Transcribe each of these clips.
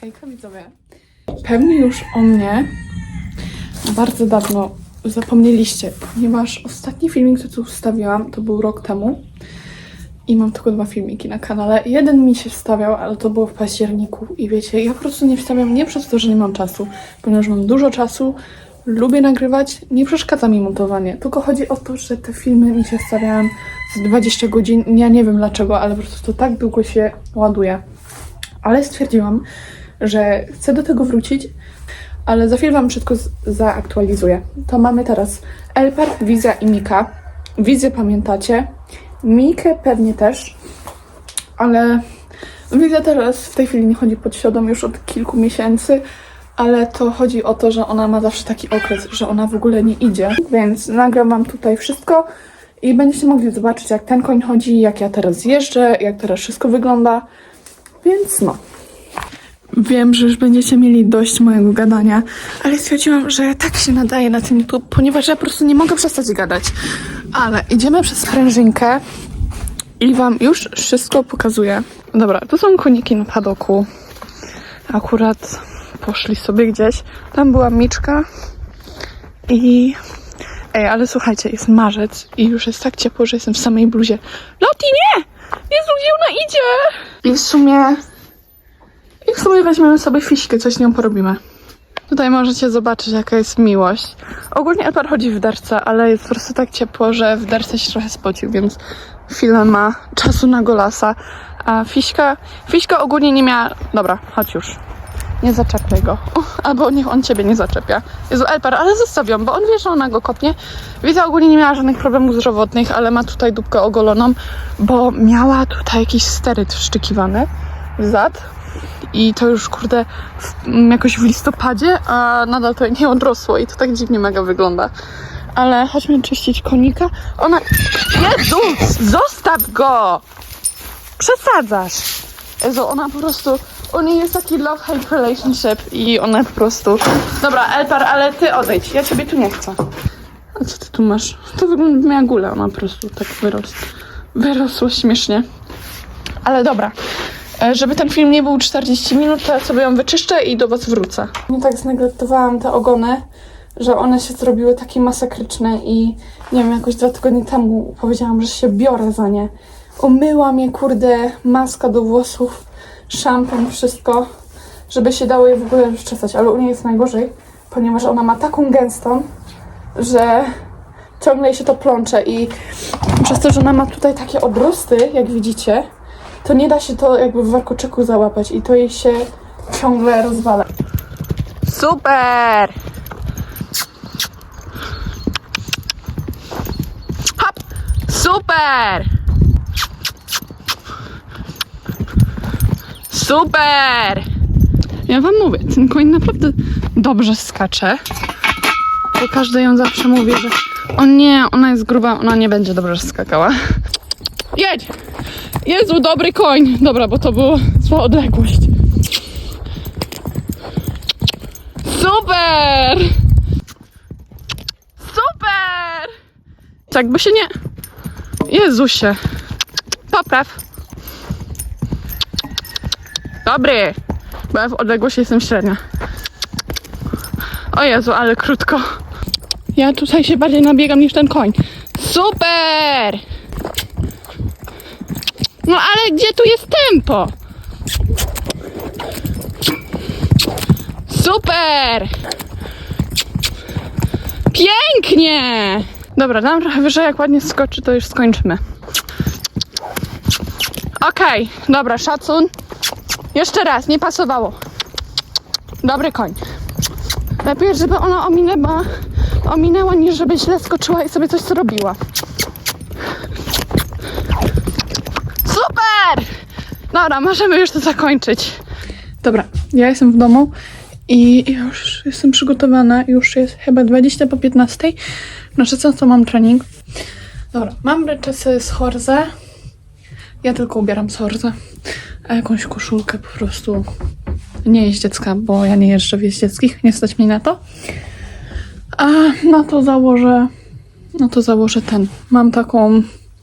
Hejka widzowie. Pewnie już o mnie bardzo dawno zapomnieliście, ponieważ ostatni filmik, który tu wstawiłam, to był rok temu. I mam tylko dwa filmiki na kanale. Jeden mi się wstawiał, ale to było w październiku. I wiecie, ja po prostu nie wstawiam nie przez to, że nie mam czasu, ponieważ mam dużo czasu, lubię nagrywać, nie przeszkadza mi montowanie. Tylko chodzi o to, że te filmy mi się wstawiają z 20 godzin. Ja nie wiem dlaczego, ale po prostu to tak długo się ładuje. Ale stwierdziłam, że chcę do tego wrócić, ale za chwilę Wam wszystko zaaktualizuję. To mamy teraz Elper, Wizja i Mika. Wizję pamiętacie, Mikę pewnie też, ale Wizja teraz w tej chwili nie chodzi pod siodą już od kilku miesięcy, ale to chodzi o to, że ona ma zawsze taki okres, że ona w ogóle nie idzie, więc nagram Wam tutaj wszystko i będziecie mogli zobaczyć jak ten koń chodzi, jak ja teraz jeżdżę, jak teraz wszystko wygląda, więc no. Wiem, że już będziecie mieli dość mojego gadania, ale stwierdziłam, że tak się nadaje na ten YouTube, ponieważ ja po prostu nie mogę przestać gadać. Ale idziemy przez sprężynkę i wam już wszystko pokazuję. Dobra, tu są koniki na padoku. Akurat poszli sobie gdzieś. Tam była Miczka i... Ej, ale słuchajcie, jest marzec i już jest tak ciepło, że jestem w samej bluzie. Loti, nie! Jezu, gdzie ona idzie? I w sumie i w sumie weźmiemy sobie fiśkę, coś z nią porobimy. Tutaj możecie zobaczyć, jaka jest miłość. Ogólnie Elpar chodzi w derce, ale jest po prostu tak ciepło, że w derce się trochę spocił, więc chwilę ma czasu na golasa. A Fiśka, Fiśka ogólnie nie miała... Dobra, chodź już. Nie zaczepiaj go. Albo niech on ciebie nie zaczepia. Jezu, Elpar, ale zostaw ją, bo on wie, że ona go kopnie. Widzę, ogólnie nie miała żadnych problemów zdrowotnych, ale ma tutaj dupkę ogoloną, bo miała tutaj jakiś steryt wszczykiwany w zad. I to już, kurde, jakoś w listopadzie, a nadal to nie odrosło i to tak dziwnie mega wygląda. Ale chodźmy czyścić konika. Ona... Jezus! Zostaw go! Przesadzasz! Jezu, ona po prostu... U niej jest taki love-hate relationship i ona po prostu... Dobra, Elpar, ale ty odejdź. Ja ciebie tu nie chcę. A co ty tu masz? To wygląda miała gulę. Ona po prostu tak wyrosła. Wyrosło śmiesznie. Ale dobra. E, Żeby ten film nie był 40 minut, to ja sobie ją wyczyszczę i do Was wrócę. Nie tak znegletowałam te ogony, że one się zrobiły takie masakryczne i nie wiem, jakoś dwa tygodnie temu powiedziałam, że się biorę za nie. Umyłam je, kurde, maska do włosów, szampon, wszystko, żeby się dało je w ogóle rozczesać, ale u niej jest najgorzej, ponieważ ona ma taką gęstą, że ciągle się to plącze i przez to, że ona ma tutaj takie odrosty, jak widzicie, to nie da się to jakby w warkoczyku załapać i to jej się ciągle rozwala. Super! Hop! Super! Super! Ja wam mówię, ten koń naprawdę dobrze skacze. Bo każdy ją zawsze mówi, że o nie, ona jest gruba, ona nie będzie dobrze skakała. Jedź! Jezu, dobry koń! Dobra, bo to była zła odległość. Super! Super! Jakby się nie... Jezusie. Popraw. Dobry. Bo ja w odległości jestem średnia. O Jezu, ale krótko. Ja tutaj się bardziej nabiegam niż ten koń. Super! No ale gdzie tu jest tempo? Super! Pięknie! Dobra, dam trochę wyżej, jak ładnie skoczy, to już skończymy. Okej, dobra, szacun. Jeszcze raz, nie pasowało. Dobry koń. Lepiej, żeby ona ominęła, ominęła, niż żeby źle skoczyła i sobie coś zrobiła. Super! Dobra, możemy już to zakończyć. Dobra, ja jestem w domu i już jestem przygotowana. Już jest chyba 20 po 15. Na 16 mam trening. Dobra, mam ręczesy z Horze. Ja tylko ubieram z Horze. A jakąś koszulkę po prostu nie jeździecka, bo ja nie jeżdżę w jeździeckich. Nie stać mnie na to. A na to założę no to założę ten. Mam taką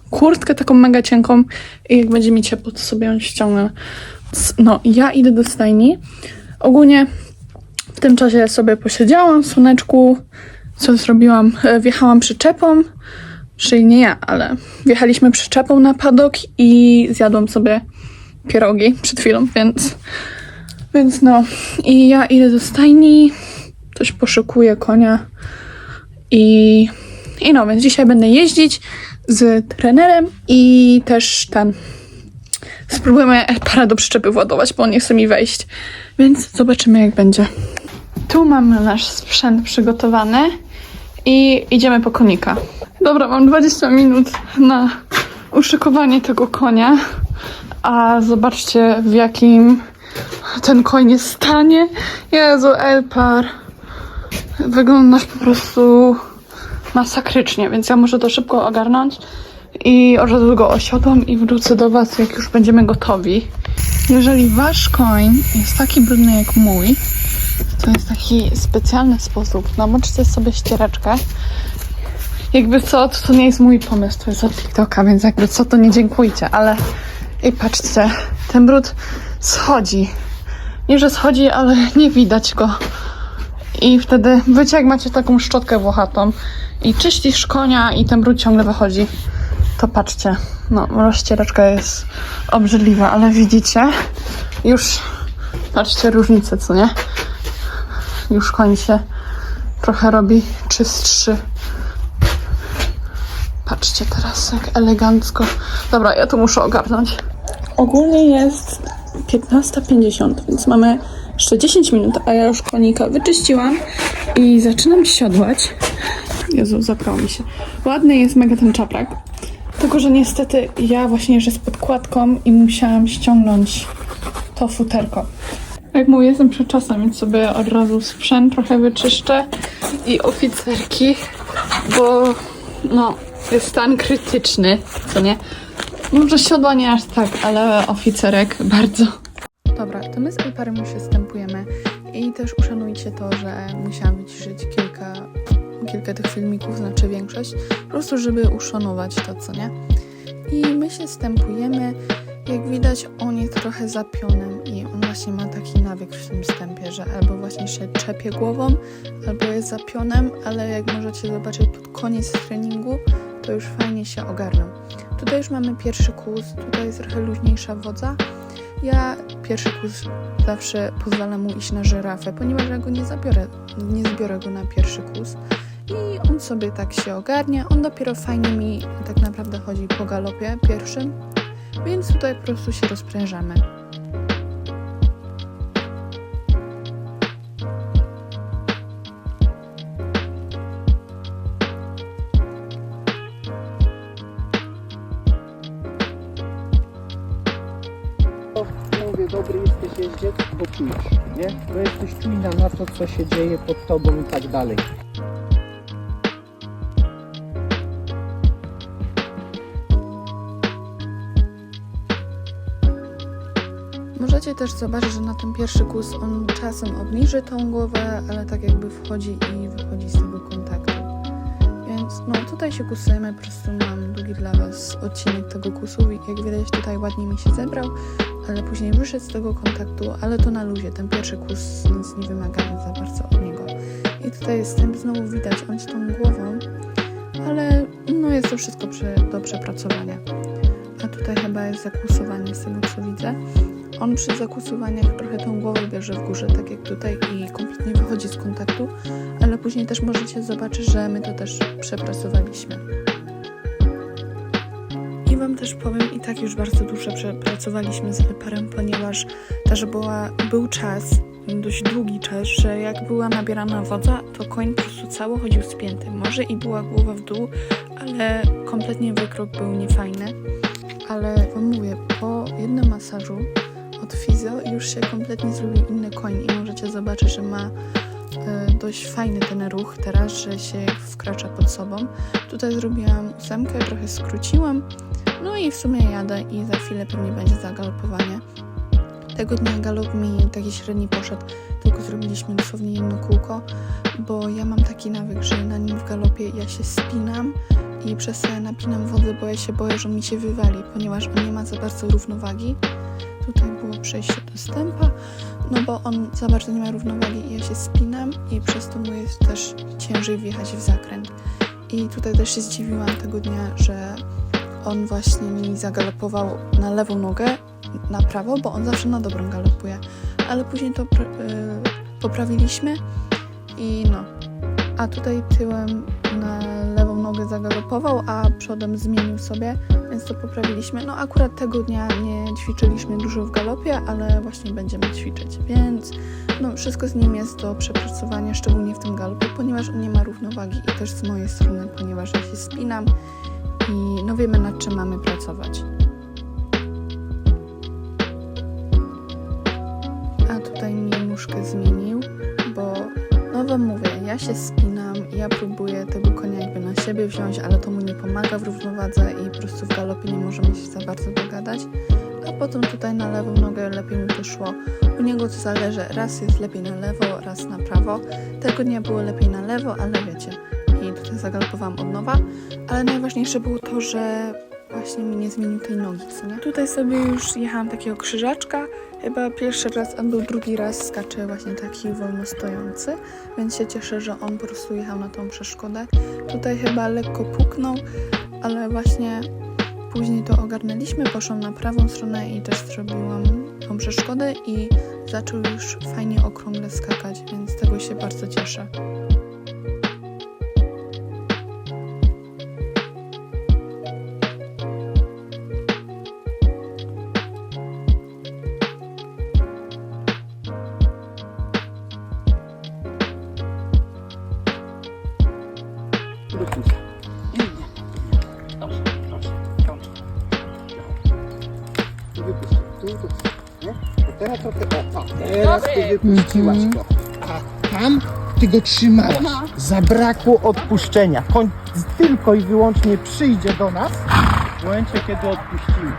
kurtkę, taką mega cienką i jak będzie mi ciepło, to sobie ją ściągnę. No, ja idę do stajni, ogólnie w tym czasie sobie posiedziałam w słoneczku. Co zrobiłam? E, Wjechałam przyczepą, czyli nie ja, ale wjechaliśmy przyczepą na padok i zjadłam sobie pierogi przed chwilą, więc, więc no. I ja idę do stajni, coś poszykuję konia i, i no, więc dzisiaj będę jeździć z trenerem i też ten. Spróbujemy para do przyczepy władować, bo on nie chce mi wejść. Więc zobaczymy, jak będzie. Tu mamy nasz sprzęt przygotowany i idziemy po konika. Dobra, mam 20 minut na uszykowanie tego konia, a zobaczcie w jakim ten koń jest stanie. Jezu, Elpar. Wyglądasz po prostu masakrycznie, więc ja muszę to szybko ogarnąć i od razu go osiodłam i wrócę do Was, jak już będziemy gotowi. Jeżeli Wasz koń jest taki brudny jak mój, to jest taki specjalny sposób. Namoczcie sobie ściereczkę. Jakby co, to, to nie jest mój pomysł, to jest od TikToka, więc jakby co, to nie dziękujcie, ale i patrzcie, ten brud schodzi. Nie, że schodzi, ale nie widać go. I wtedy, wiecie, jak macie taką szczotkę włochatą i czyścisz konia i ten brud ciągle wychodzi, to patrzcie, no, rozścieraczka jest obrzydliwa, ale widzicie, już, patrzcie różnicę, co nie? Już koń się trochę robi czystszy. Patrzcie teraz, jak elegancko. Dobra, ja to muszę ogarnąć. Ogólnie jest 15.50, więc mamy jeszcze 10 minut, a ja już konika wyczyściłam i zaczynam siodłać. Jezu, zaprało mi się. Ładny jest mega ten czaprak. Tylko, że niestety ja właśnie jeżdżę z podkładką i musiałam ściągnąć to futerko. Jak mówię, jestem przed czasem, więc sobie od razu sprzęt trochę wyczyszczę i oficerki, bo no, jest stan krytyczny, co nie? Może siodła nie aż tak, ale oficerek bardzo. Dobra, to my z Elparem już się stępujemy i też uszanujcie to, że musiałam wyciszyć kilka, kilka tych filmików, znaczy większość, po prostu żeby uszanować to, co nie? I my się stępujemy. Jak widać, on jest trochę zapionem i on właśnie ma taki nawyk w tym stępie, że albo właśnie się czepie głową, albo jest zapionem, ale jak możecie zobaczyć pod koniec treningu, to już fajnie się ogarnął. Tutaj już mamy pierwszy kurs, tutaj jest trochę luźniejsza wodza. Ja pierwszy kurs zawsze pozwalam mu iść na żyrafę, ponieważ ja go nie zabiorę, nie zbiorę go na pierwszy kurs. I on sobie tak się ogarnia. On dopiero fajnie mi tak naprawdę chodzi po galopie pierwszym, więc tutaj po prostu się rozprężamy. Jeździec, bo czujesz, nie? Bo jesteś czujna na to, co się dzieje pod tobą i tak dalej. Możecie też zobaczyć, że na ten pierwszy kus on czasem obniży tą głowę, ale tak jakby wchodzi i wychodzi z tego kontaktu. Więc no tutaj się kusujemy, po prostu mam długi dla Was odcinek tego kusu i jak widać tutaj ładnie mi się zebrał, ale później wyszedł z tego kontaktu, ale to na luzie, ten pierwszy kus nic nie wymaga za bardzo od niego. I tutaj jest wstęp, znowu widać on tą głową, ale no jest to wszystko przy, do przepracowania. A tutaj chyba jest zakłusowanie z tego co widzę. On przy zakłusowaniach trochę tą głowę bierze w górze, tak jak tutaj i kompletnie wychodzi z kontaktu, ale później też możecie zobaczyć, że my to też przepracowaliśmy. I Wam też powiem, i tak już bardzo dużo przepracowaliśmy z Elparem, ponieważ też była, był czas, dość długi czas, że jak była nabierana wodza, to koń po prostu cało chodził spięty. Może i była głowa w dół, ale kompletnie wykrok był niefajny. Ale Wam mówię, po jednym masażu od fizjo już się kompletnie zrobił inny koń i możecie zobaczyć, że ma e, dość fajny ten ruch teraz, że się wkracza pod sobą. Tutaj zrobiłam ósemkę, trochę skróciłam, no i w sumie jadę i za chwilę pewnie będzie zagalopowanie. Tego dnia galop mi taki średni poszedł, tylko zrobiliśmy dosłownie jedno kółko, bo ja mam taki nawyk, że na nim w galopie ja się spinam i przez to napinam wodę, bo ja się boję, że mi się wywali, ponieważ on nie ma za bardzo równowagi. Tutaj było przejście do stępa, no bo on za bardzo nie ma równowagi i ja się spinam i przez to mu jest też ciężej wjechać w zakręt. I tutaj też się zdziwiłam tego dnia, że on właśnie mi zagalopował na lewą nogę, na prawo, bo on zawsze na dobrą galopuje. Ale później to pr- y, poprawiliśmy i no. A tutaj tyłem na nogę zagalopował, a przodem zmienił sobie, więc to poprawiliśmy. No akurat tego dnia nie ćwiczyliśmy dużo w galopie, ale właśnie będziemy ćwiczyć, więc no wszystko z nim jest do przepracowania, szczególnie w tym galopie, ponieważ on nie ma równowagi i też z mojej strony, ponieważ ja się spinam i no wiemy nad czym mamy pracować. A tutaj mi muszkę zmienił, bo no wam mówię, ja się spinam, ja próbuję tego konia jakby na siebie wziąć, ale to mu nie pomaga w równowadze i po prostu w galopie nie możemy się za bardzo dogadać. A potem tutaj na lewą nogę lepiej mu to szło. U niego to zależy, raz jest lepiej na lewo, raz na prawo. Tego dnia było lepiej na lewo, ale wiecie, i tutaj zagalopowałam od nowa. Ale najważniejsze było to, że właśnie mi nie zmienił tej nogi, co nie? Tutaj sobie już jechałam takiego krzyżaczka, chyba pierwszy raz albo drugi raz skacze właśnie taki wolno stojący, więc się cieszę, że on po prostu jechał na tą przeszkodę. Tutaj chyba lekko puknął, ale właśnie później to ogarnęliśmy, poszłam na prawą stronę i też zrobiłam tą przeszkodę i zaczął już fajnie okrągle skakać, więc z tego się bardzo cieszę. Dobrze. Kończ. Tu. Tu. Nie? To teraz trochę... O, o, teraz ty wypuściłaś go. A tam ty go trzymałaś. Zabrakło odpuszczenia. Koń tylko i wyłącznie przyjdzie do nas w momencie, kiedy odpuścimy.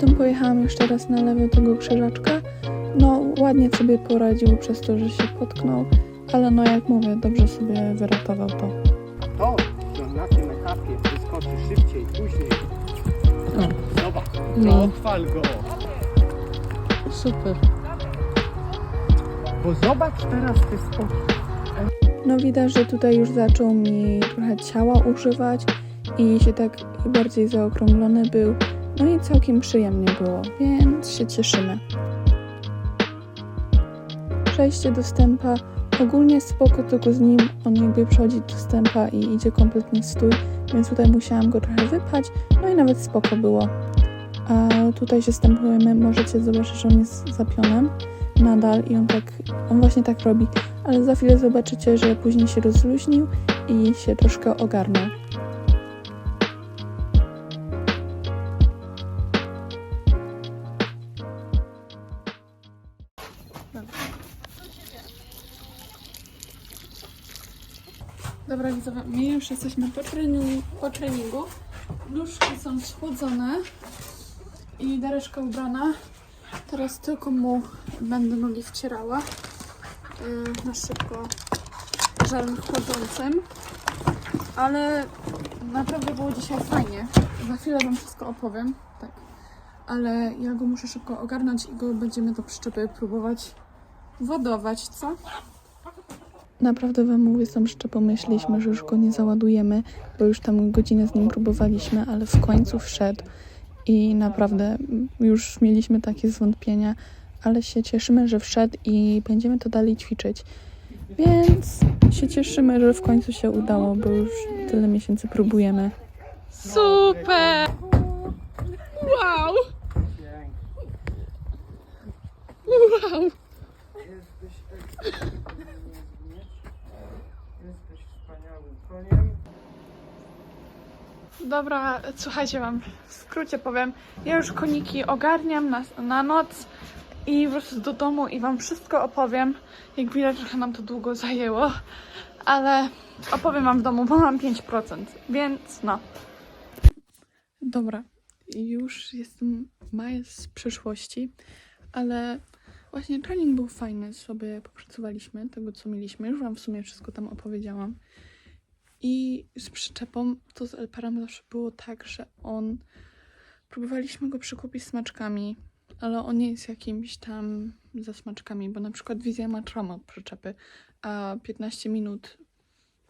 Potem pojechałam jeszcze raz na lewo tego krzyżaczka. No, ładnie sobie poradził przez to, że się potknął, ale no jak mówię, dobrze sobie wyratował to. To, że na tym etapie wyskoczy szybciej, później. Zobacz, No. go. Super. Bo zobacz teraz te skoki. No widać, że tutaj już zaczął mi trochę ciała używać i się tak bardziej zaokrąglony był. No i całkiem przyjemnie było, więc się cieszymy. Przejście do stępa ogólnie spoko, tylko z nim on jakby przechodzi do stępa i idzie kompletnie stój, więc tutaj musiałam go trochę wypchać, no i nawet spoko było. A tutaj się stępujemy, możecie zobaczyć, że on jest za pionem nadal i on tak, on właśnie tak robi ale za chwilę zobaczycie, że później się rozluźnił i się troszkę ogarnął. My już jesteśmy po treningu, po treningu. Nóżki są schłodzone i dereszka ubrana. Teraz tylko mu będę nogi wcierała y, na szybko żelem chłodzącym. Ale naprawdę było dzisiaj fajnie. Za chwilę Wam wszystko opowiem. Tak. Ale ja go muszę szybko ogarnąć i go będziemy do przyczepy próbować władować, co? Naprawdę wam mówię, sam szczerze pomyśleliśmy, że już go nie załadujemy, bo już tam godzinę z nim próbowaliśmy, ale w końcu wszedł i naprawdę już mieliśmy takie zwątpienia, ale się cieszymy, że wszedł i będziemy to dalej ćwiczyć. Więc się cieszymy, że w końcu się udało, bo już tyle miesięcy próbujemy. Super! Wow! Wow! Dobra, słuchajcie wam, w skrócie powiem, ja już koniki ogarniam na, na noc i wrócę do domu i wam wszystko opowiem. Jak widać, trochę nam to długo zajęło, ale opowiem wam w domu, bo mam 5%, więc no. Dobra, już jestem maj z przyszłości, ale właśnie trening był fajny, sobie popracowaliśmy tego, co mieliśmy. Już wam w sumie wszystko tam opowiedziałam. I z przyczepą to z Elparem zawsze było tak, że on. Próbowaliśmy go przekupić smaczkami, ale on nie jest jakimś tam ze smaczkami, bo na przykład wizja ma trauma przyczepy, a 15 minut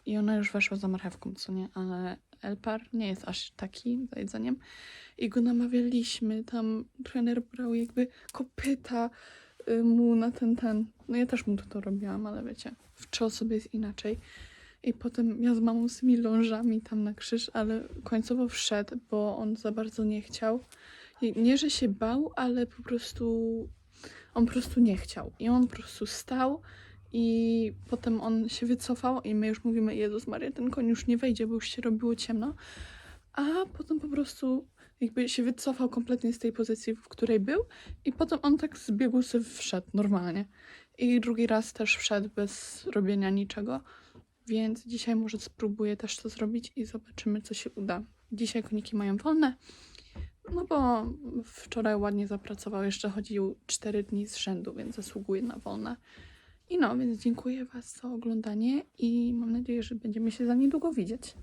i ona już weszła za marchewką, co nie? Ale Elpar nie jest aż taki za jedzeniem. I go namawialiśmy, tam trener brał jakby kopyta y, mu na ten, ten. No ja też mu to, to robiłam, ale wiecie, w trzy osoby jest inaczej. I potem ja z mamą z tymi lążami tam na krzyż, ale końcowo wszedł, bo on za bardzo nie chciał. I nie, że się bał, ale po prostu on po prostu nie chciał. I on po prostu stał i potem on się wycofał i my już mówimy, Jezus Maria, ten koń już nie wejdzie, bo już się robiło ciemno. A potem po prostu jakby się wycofał kompletnie z tej pozycji, w której był i potem on tak z biegu sobie wszedł normalnie. I drugi raz też wszedł bez robienia niczego. Więc dzisiaj może spróbuję też to zrobić i zobaczymy, co się uda. Dzisiaj koniki mają wolne, no bo wczoraj ładnie zapracował, jeszcze chodził 4 dni z rzędu, więc zasługuje na wolne. I no, więc dziękuję Was za oglądanie i mam nadzieję, że będziemy się za niedługo widzieć.